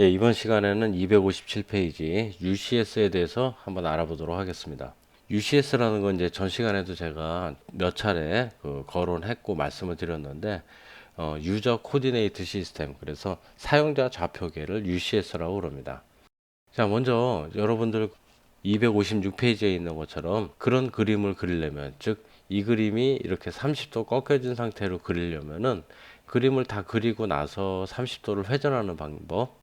예, 이번 시간에는 257페이지 UCS에 대해서 한번 알아보도록 하겠습니다. UCS라는 건 이제 전 시간에도 제가 몇 차례 그 거론했고 말씀을 드렸는데 어, 유저 코디네이트 시스템 그래서 사용자 좌표계를 UCS라고 그럽니다. 자, 먼저 여러분들 256페이지에 있는 것처럼 그런 그림을 그리려면 즉 이 그림이 이렇게 30도 꺾여진 상태로 그리려면은 그림을 다 그리고 나서 30도를 회전하는 방법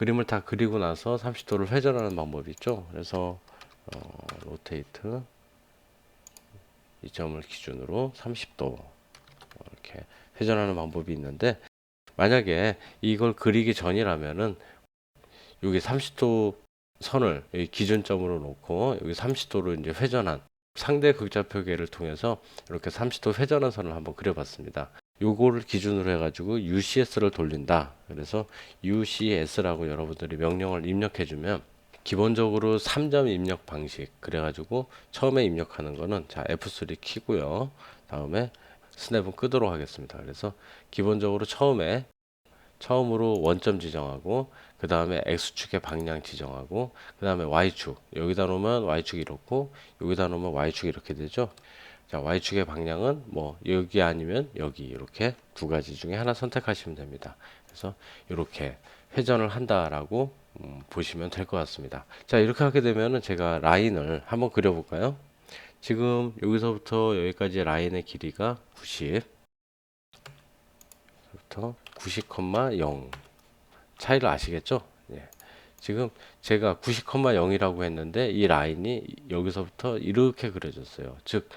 그림을 다 그리고 나서 30도를 회전하는 방법이 있죠. 그래서 어, 로테이트 이 점을 기준으로 30도 이렇게 회전하는 방법이 있는데 만약에 이걸 그리기 전이라면은 여기 30도 선을 기준점으로 놓고 여기 30도로 이제 회전한 상대 극좌표계를 통해서 이렇게 30도 회전한 선을 한번 그려봤습니다. 요거를 기준으로 해가지고 UCS를 돌린다. 그래서 UCS라고 여러분들이 명령을 입력해주면 기본적으로 3점 입력 방식 그래가지고 처음에 입력하는 거는 자 F3 키고요. 다음에 스냅은 끄도록 하겠습니다. 그래서 기본적으로 처음에 처음으로 원점 지정하고 그 다음에 x축의 방향 지정하고 그 다음에 y축 여기다 놓으면 y축이 이렇고 여기다 놓으면 y축이 이렇게 되죠 자 y축의 방향은 뭐 여기 아니면 여기 이렇게 두 가지 중에 하나 선택하시면 됩니다 그래서 이렇게 회전을 한다라고 음, 보시면 될 것 같습니다 자 이렇게 하게 되면은 제가 라인을 한번 그려볼까요 지금 여기서부터 여기까지 라인의 길이가 90 부터 90,0 차이를 아시겠죠? 예. 지금 제가 90,0이라고 했는데 이 라인이 여기서부터 이렇게 그려졌어요. 즉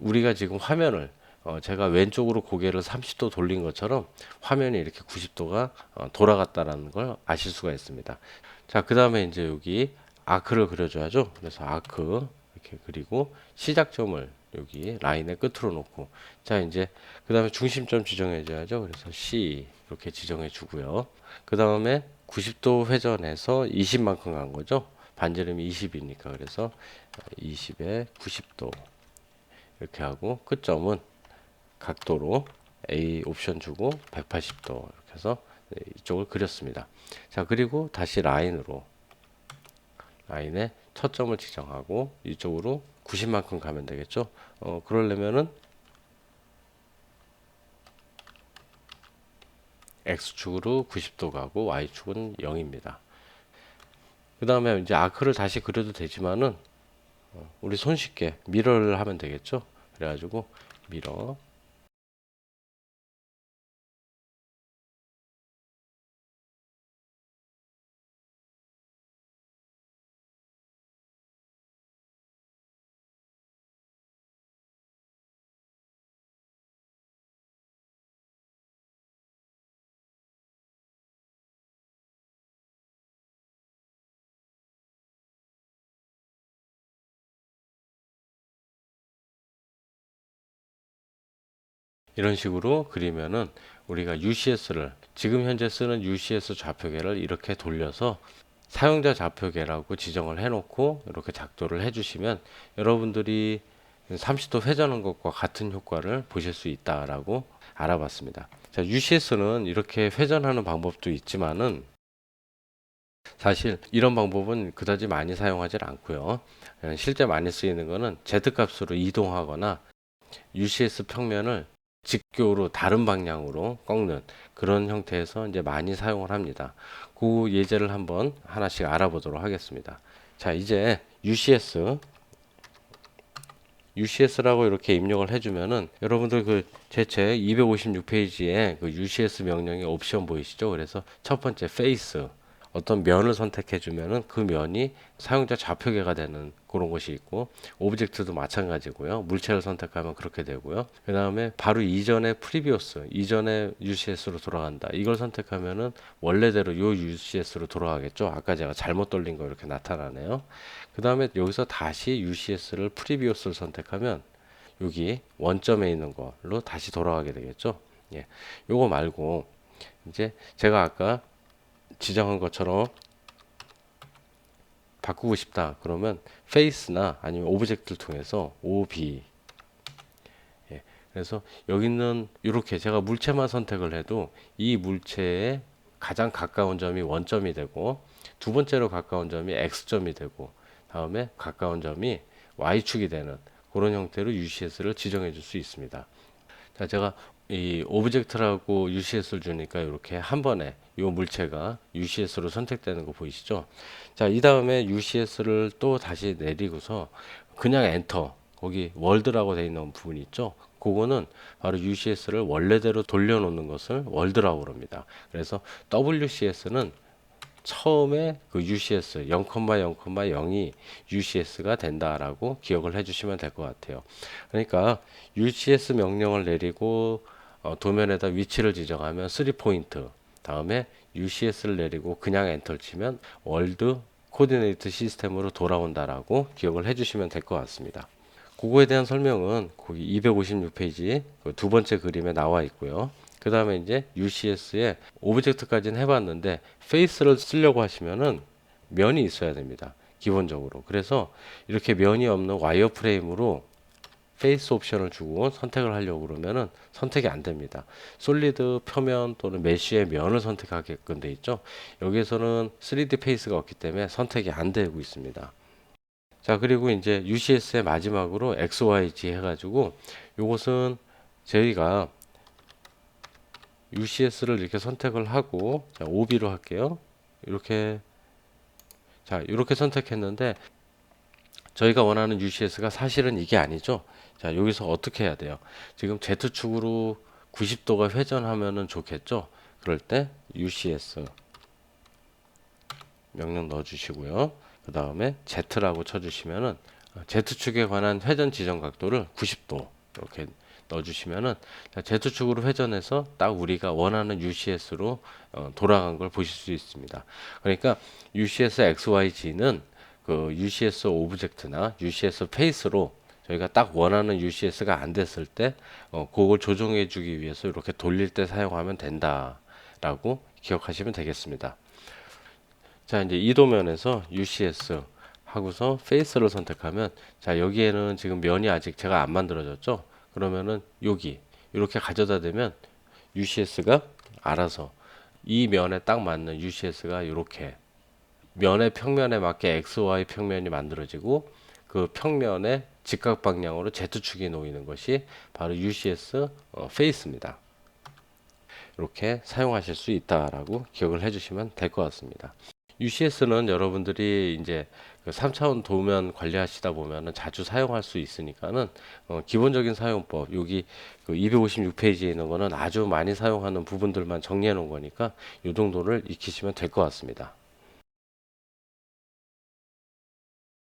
우리가 지금 화면을 어 제가 왼쪽으로 고개를 30도 돌린 것처럼 화면이 이렇게 90도가 어 돌아갔다라는 걸 아실 수가 있습니다. 자, 그 다음에 이제 여기 아크를 그려줘야죠. 그래서 아크 이렇게 그리고 시작점을 여기 라인의 끝으로 놓고 자 이제 그 다음에 중심점 지정해 줘야죠. 그래서 C 이렇게 지정해 주고요. 그 다음에 90도 회전해서 20만큼 간 거죠. 반지름이 20이니까. 그래서 20에 90도 이렇게 하고 끝점은 각도로 A 옵션 주고 180도 이렇게 해서 이쪽을 그렸습니다 자 그리고 다시 라인으로 라인에 첫 점을 지정하고 이쪽으로 90만큼 가면 되겠죠. 어, 그러려면은 X축으로 90도 가고 Y축은 0입니다. 그 다음에 이제 아크를 다시 그려도 되지만은 어, 우리 손쉽게 미러를 하면 되겠죠. 그래가지고 미러 이런 식으로 그리면은 우리가 UCS를 지금 현재 쓰는 UCS 좌표계를 이렇게 돌려서 사용자 좌표계라고 지정을 해놓고 이렇게 작도를 해주시면 여러분들이 30도 회전한 것과 같은 효과를 보실 수 있다라고 알아봤습니다. 자, UCS는 이렇게 회전하는 방법도 있지만은 사실 이런 방법은 그다지 많이 사용하지 않고요. 실제 많이 쓰이는 거는 Z 값으로 이동하거나 UCS 평면을 직교로 다른 방향으로 꺾는 그런 형태에서 이제 많이 사용을 합니다. 그 예제를 한번 하나씩 알아보도록 하겠습니다. 자, 이제 UCS UCS라고 이렇게 입력을 해주면은 여러분들 그 제 책 256페이지에 그 UCS 명령의 옵션 보이시죠? 그래서 첫 번째 페이스 어떤 면을 선택해 주면은 그 면이 사용자 좌표계가 되는 그런 것이 있고 오브젝트도 마찬가지고요. 물체를 선택하면 그렇게 되고요. 그 다음에 바로 이전에 프리비어스 이전에 UCS로 돌아간다. 이걸 선택하면은 원래대로 요 UCS로 돌아가겠죠. 아까 제가 잘못 돌린 거 이렇게 나타나네요. 그 다음에 여기서 다시 UCS를 프리비어스를 선택하면 여기 원점에 있는 걸로 다시 돌아가게 되겠죠. 예. 요거 말고 이제 제가 아까 지정한 것처럼 바꾸고 싶다. 그러면 페이스나 아니면 오브젝트를 통해서 OB. 예, 그래서 여기 있는 이렇게 제가 물체만 선택을 해도 이 물체의 가장 가까운 점이 원점이 되고 두 번째로 가까운 점이 x점이 되고 다음에 가까운 점이 y축이 되는 그런 형태로 UCS를 지정해 줄 수 있습니다. 자, 제가 이 오브젝트라고 UCS를 주니까 이렇게 한 번에 이 물체가 UCS로 선택되는 거 보이시죠? 자, 이 다음에 UCS를 또 다시 내리고서 그냥 엔터 거기 월드라고 되어 있는 부분이 있죠. 그거는 바로 UCS를 원래대로 돌려놓는 것을 월드라고 그럽니다. 그래서 WCS는 처음에 그 UCS 0,0,0이 UCS가 된다라고 기억을 해주시면 될 것 같아요. 그러니까 UCS 명령을 내리고 어, 도면에다 위치를 지정하면 3포인트 다음에 UCS를 내리고 그냥 엔터를 치면 월드 코디네이트 시스템으로 돌아온다라고 기억을 해주시면 될 것 같습니다. 그거에 대한 설명은 거기 256페이지 그두 번째 그림에 나와 있고요. 그 다음에 이제 UCS에 오브젝트까지는 해봤는데 페이스를 쓰려고 하시면은 면이 있어야 됩니다. 기본적으로. 그래서 이렇게 면이 없는 와이어 프레임으로 페이스 옵션을 주고 선택을 하려고 그러면은 선택이 안 됩니다. 솔리드 표면 또는 메쉬의 면을 선택하게끔 돼 있죠. 여기에서는 3D 페이스가 없기 때문에 선택이 안 되고 있습니다. 자, 그리고 이제 UCS의 마지막으로 XYG 해가지고 요것은 저희가 UCS를 이렇게 선택을 하고 자, OB로 할게요. 이렇게 자, 이렇게 선택했는데 저희가 원하는 UCS가 사실은 이게 아니죠. 자, 여기서 어떻게 해야 돼요? 지금 Z축으로 90도가 회전하면은 좋겠죠. 그럴 때 UCS 명령 넣어 주시고요. 그 다음에 Z라고 쳐주시면은 Z축에 관한 회전 지정 각도를 90도 이렇게 넣어주시면은 Z축으로 회전해서 딱 우리가 원하는 UCS로 어, 돌아간 걸 보실 수 있습니다. 그러니까 UCS XYG는 그 UCS 오브젝트나 UCS 페이스로 저희가 딱 원하는 UCS가 안 됐을 때 어, 그걸 조정해 주기 위해서 이렇게 돌릴 때 사용하면 된다라고 기억하시면 되겠습니다. 자 이제 이 도면에서 UCS 하고서 페이스를 선택하면 자 여기에는 지금 면이 아직 제가 안 만들어졌죠 그러면은 여기 이렇게 가져다 대면 UCS가 알아서 이 면에 딱 맞는 UCS가 이렇게 면의 평면에 맞게 XY 평면이 만들어지고 그 평면의 직각 방향으로 Z축이 놓이는 것이 바로 UCS 어, 페이스입니다. 이렇게 사용하실 수 있다라고 기억을 해주시면 될 것 같습니다. UCS는 여러분들이 이제 그 3차원 도면 관리하시다 보면은 자주 사용할 수 있으니까는 어, 기본적인 사용법 여기 그 256페이지에 있는 거는 아주 많이 사용하는 부분들만 정리해 놓은 거니까 이 정도를 익히시면 될 것 같습니다.